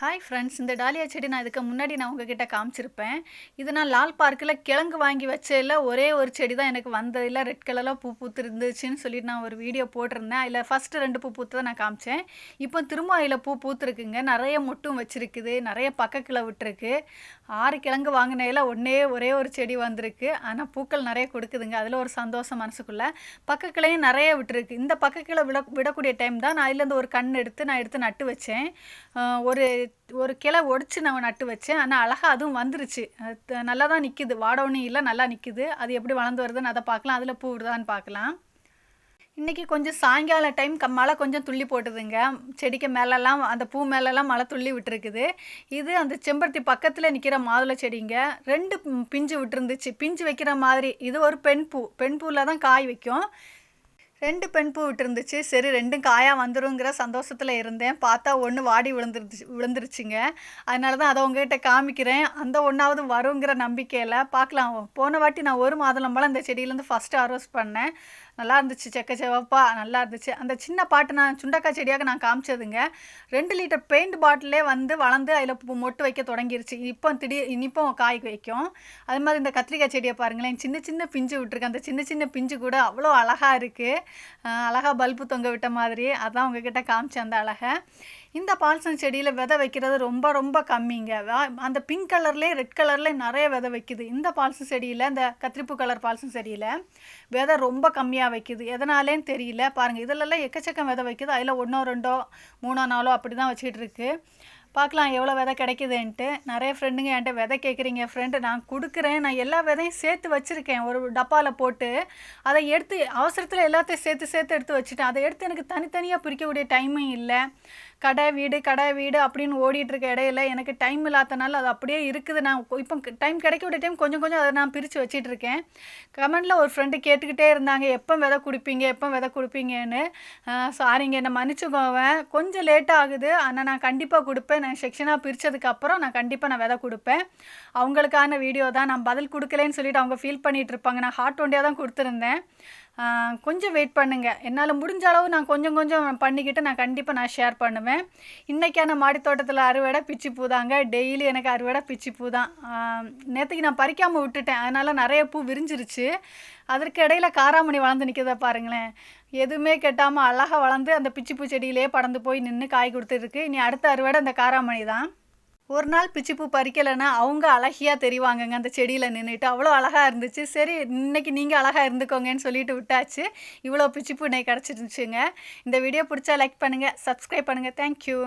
Hi friends இந்த dahlia செடி நான் இதுக்கு முன்னாடி நான் உங்ககிட்ட காமிச்சிருப்பேன். இது நான் லால் பார்க்கில் கிழங்கு வாங்கி வச்சதில் ஒரே ஒரு செடி தான் எனக்கு வந்ததில் ரெட் கலரில் பூ பூத்துருந்துச்சுன்னு சொல்லிட்டு நான் ஒரு வீடியோ போட்டிருந்தேன். அதில் ஃபஸ்ட்டு ரெண்டு பூ பூத்து தான் நான் காமிச்சேன். இப்போ திரும்ப அதில் பூ பூத்துருக்குங்க. நிறைய மொட்டும் வச்சுருக்குது. நிறைய பக்கக்கில் விட்டுருக்கு. ஆறு கிழங்கு வாங்கினதில் ஒன்றே ஒரே ஒரு செடி வந்திருக்கு. ஆனால் பூக்கள் நிறைய கொடுக்குதுங்க. அதில் ஒரு சந்தோஷம் மனசுக்குள்ளே. பக்கக்கிளையும் நிறைய விட்டுருக்கு. இந்த பக்கக்கிளை விட விடக்கூடிய டைம் தான் நான் அதுலேருந்து ஒரு கண் எடுத்து நான் எடுத்து நட்டு வச்சேன். ஒரு ஒரு கிளை ஒடிச்சு நான் நட்டு வச்சேன். ஆனால் அழகாக அதுவும் வந்துருச்சு. நல்லா தான் நிற்கிது வாடவுன்னு இல்லை நல்லா நிற்கிது அது எப்படி வளர்ந்து வருதுன்னு அதை பார்க்கலாம். அதில் பூ விடுதான்னு பார்க்கலாம். இன்றைக்கி கொஞ்சம் சாயங்கால டைம் க மழை கொஞ்சம் துள்ளி போட்டுதுங்க. செடிக்கு மேலெல்லாம் அந்த பூ மேலெல்லாம் மழை துள்ளி விட்டுருக்குது. இது அந்த செம்பருத்தி பக்கத்தில் நிற்கிற மாதுளை செடிங்க. ரெண்டு பிஞ்சு விட்டுருந்துச்சு. பிஞ்சு வைக்கிற மாதிரி. இது ஒரு பெண் பூ. பெண் பூவில் தான் காய் வைக்கும். ரெண்டு பெண் பூ விட்டுருந்துச்சு. சரி ரெண்டும் காயாக வந்துருங்கிற சந்தோஷத்தில் இருந்தேன். பார்த்தா ஒன்று வாடி விழுந்துருச்சு விழுந்துருச்சுங்க. அதனால தான் அதை உங்ககிட்ட காமிக்கிறேன். அந்த ஒன்றாவது வருங்கிற நம்பிக்கையில் பார்க்கலாம். போன வாட்டி நான் ஒரு மாதுளம்பழம் இந்த செடியிலேருந்து ஃபஸ்ட்டு அரோஸ் பண்ணேன். நல்லா இருந்துச்சு செக்க செவப்பா நல்லா இருந்துச்சு. அந்த சின்ன பாட்டு நான் சுண்டக்காய் செடியாக நான் காமிச்சதுங்க. ரெண்டு லிட்டர் பெயிண்ட் பாட்டிலே வந்து வளர்ந்து அதில் மொட்டு வைக்க தொடங்கிருச்சு. இப்போ திடீர் இனிப்பும் காய் வைக்கும். அது மாதிரி இந்த கத்திரிக்காய் செடியை பாருங்களேன். சின்ன சின்ன பிஞ்சு விட்டுருக்கு அந்த சின்ன சின்ன பிஞ்சு கூட அவ்வளோ அழகாக இருக்குது அழகாக பல்பு தொங்க விட்ட மாதிரி அதான் உங்ககிட்ட காமிச்சேன் அந்த அழகை. இந்த பால்சன் செடியில் விதை வைக்கிறது ரொம்ப ரொம்ப கம்மிங்க. அந்த பிங்க் கலர்லேயே ரெட் கலர்லேயே நிறைய விதை வைக்குது. இந்த பால்சன் செடியில் இந்த கத்திரிப்பு கலர் பால்சன் செடியில் விதை ரொம்ப கம்மியாக வைக்குது. எதனாலேன்னு தெரியல. பாருங்கள் இதிலெல்லாம் எக்கச்சக்கம் விதை வைக்குது. அதில் ஒன்றோ ரெண்டோ மூணோ நாலோ அப்படி தான் வச்சுக்கிட்டு இருக்குது பார்க்கலாம் எவ்வளோ விதை கிடைக்குதுன்ட்டு. நிறைய ஃப்ரெண்டுங்க என்கிட்ட விதை கேட்குறீங்க ஃப்ரெண்டு நான் கொடுக்குறேன். நான் எல்லா விதையும் சேர்த்து வச்சுருக்கேன். ஒரு டப்பாவில் போட்டு அதை எடுத்து அவசரத்தில் எல்லாத்தையும் சேர்த்து சேர்த்து எடுத்து வச்சுட்டேன். அதை எடுத்து எனக்கு தனித்தனியாக பிரிக்கக்கூடிய டைமும் இல்லை. கடை வீடு கடை வீடு அப்படின்னு ஓடிட்டு இருக்க இடையில எனக்கு டைம் இல்லாதனால அது அப்படியே இருக்குது. நான் இப்போ டைம் கிடைக்கக்கூடிய டைம் கொஞ்சம் கொஞ்சம் அதை நான் பிரித்து வச்சிட்டு இருக்கேன் கமெண்டில் ஒரு ஃப்ரெண்டு கேட்டுக்கிட்டே இருந்தாங்க எப்போ விதை கொடுப்பீங்க எப்போ விதை கொடுப்பீங்கன்னு? சாரிங்க என்னை மன்னிச்சுக்கோவேன் கொஞ்சம் லேட் ஆகுது. ஆனால் நான் கண்டிப்பாக கொடுப்பேன். நான் செக்ஷனாக பிரித்ததுக்கப்புறம் நான் கண்டிப்பாக நான் விதை கொடுப்பேன். அவங்களுக்கான வீடியோ தான். நான் பதில் கொடுக்கலன்னு சொல்லிட்டு அவங்க ஃபீல் பண்ணிகிட்டு இருப்பாங்க நான் ஹார்ட் ஒண்டியாக தான் கொடுத்துருந்தேன். கொஞ்சம் வெயிட் பண்ணுங்கள் என்னால் முடிஞ்ச அளவு நான் கொஞ்சம் கொஞ்சம் பண்ணிக்கிட்டு நான் கண்டிப்பாக நான் ஷேர் பண்ணுவேன். இன்றைக்கான மாடி தோட்டத்தில் அறுவடை பிச்சி பூ தாங்க டெய்லி எனக்கு அறுவடை பிச்சி பூ தான். நேற்றுக்கு நான் பறிக்காமல் விட்டுட்டேன். அதனால் நிறைய பூ விரிஞ்சிருச்சு. அதற்கு இடையில காராமணி வளர்ந்து நிற்கிறத பாருங்களேன். எதுவுமே கெட்டாமல் அழகாக வளர்ந்து அந்த பிச்சி பூ செடியிலே படந்து போய் நின்று காய் கொடுத்துருக்கு இனி அடுத்த அறுவடை அந்த காராமணி தான். ஒரு நாள் பிச்சிப்பூ பறிக்கலைன்னா அவங்க அழகியாக தெரிவாங்கங்க. அந்த செடியில் நின்றுட்டு அவ்வளோ அழகாக இருந்துச்சு. சரி இன்னைக்கு நீங்கள் அழகாக இருந்துக்கோங்கன்னு சொல்லிட்டு விட்டாச்சு. இவ்வளோ பிச்சிப்பூ இன்னைக்கு கிடச்சிருந்துச்சுங்க. இந்த வீடியோ பிடிச்சா லைக் பண்ணுங்கள் சப்ஸ்கிரைப் பண்ணுங்கள் தேங்க்யூ